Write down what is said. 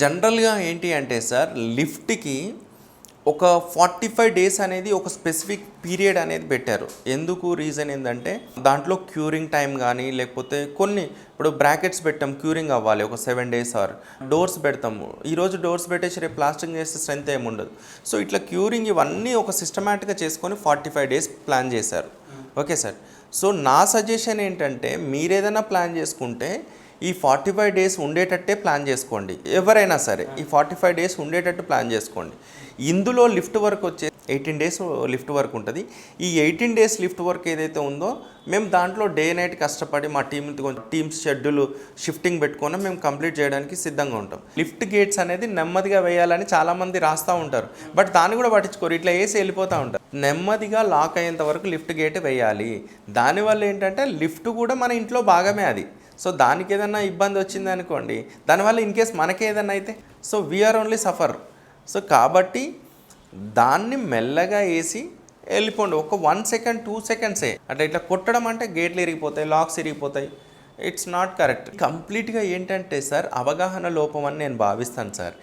జనరల్గా ఏంటి అంటే సార్ లిఫ్ట్కి ఒక ఫార్టీ ఫైవ్ డేస్ అనేది ఒక స్పెసిఫిక్ పీరియడ్ అనేది పెట్టారు. ఎందుకు రీజన్ ఏంటంటే దాంట్లో క్యూరింగ్ టైం కానీ లేకపోతే కొన్ని ఇప్పుడు బ్రాకెట్స్ పెట్టాం క్యూరింగ్ అవ్వాలి ఒక సెవెన్ డేస్ ఆర్. డోర్స్ పెడతాము ఈరోజు డోర్స్ పెట్టేసి రేపు ప్లాస్టింగ్ చేస్తే స్ట్రెంత్ ఏమి ఉండదు. సో ఇట్లా క్యూరింగ్ ఇవన్నీ ఒక సిస్టమేటిక్గా చేసుకొని ఫార్టీ ఫైవ్ డేస్ ప్లాన్ చేశారు. Okay sir. సో నా సజెషన్ ఏంటంటే మీరు ఏదైనా ప్లాన్ చేసుకుంటే ఈ ఫార్టీ ఫైవ్ డేస్ ఉండేటట్టే ప్లాన్ చేసుకోండి. ఎవరైనా సరే ఈ ఫార్టీ ఫైవ్ డేస్ ఉండేటట్టు ప్లాన్ చేసుకోండి. ఇందులో లిఫ్ట్ వర్క్ వచ్చే ఎయిటీన్ డేస్ లిఫ్ట్ వర్క్ ఉంటుంది. ఈ ఎయిటీన్ డేస్ లిఫ్ట్ వర్క్ ఏదైతే ఉందో మేము దాంట్లో డే నైట్ కష్టపడి మా టీమ్ టీమ్స్ షెడ్యూల్ షిఫ్టింగ్ పెట్టుకొని మేము కంప్లీట్ చేయడానికి సిద్ధంగా ఉంటాం. లిఫ్ట్ గేట్స్ అనేది నెమ్మదిగా వేయాలని చాలామంది రాస్తూ ఉంటారు. బట్ దాన్ని కూడా పట్టించుకోరు. ఇట్లా వేసి వెళ్ళిపోతూ ఉంటారు. నెమ్మదిగా లాక్ అయ్యేంత వరకు లిఫ్ట్ గేట్ వేయాలి. దానివల్ల ఏంటంటే లిఫ్ట్ కూడా మన ఇంట్లో భాగమే అది. సో దానికి ఏదైనా ఇబ్బంది వచ్చింది అనుకోండి దానివల్ల ఇన్ కేస్ మనకే ఏదైనా అయితే so we are only suffer so కాబట్టి దాన్ని మెల్లగా వేసి వెళ్ళిపోండి. ఒక వన్ సెకండ్ టూ సెకండ్సే అంటే ఇట్లా కొట్టడం అంటే గేట్లు ఇరిగిపోతాయి లాక్స్ ఇరిగిపోతాయి. ఇట్స్ నాట్ కరెక్ట్ కంప్లీట్గా ఏంటంటే సార్ అవగాహన లోపం అని నేను భావిస్తాను సార్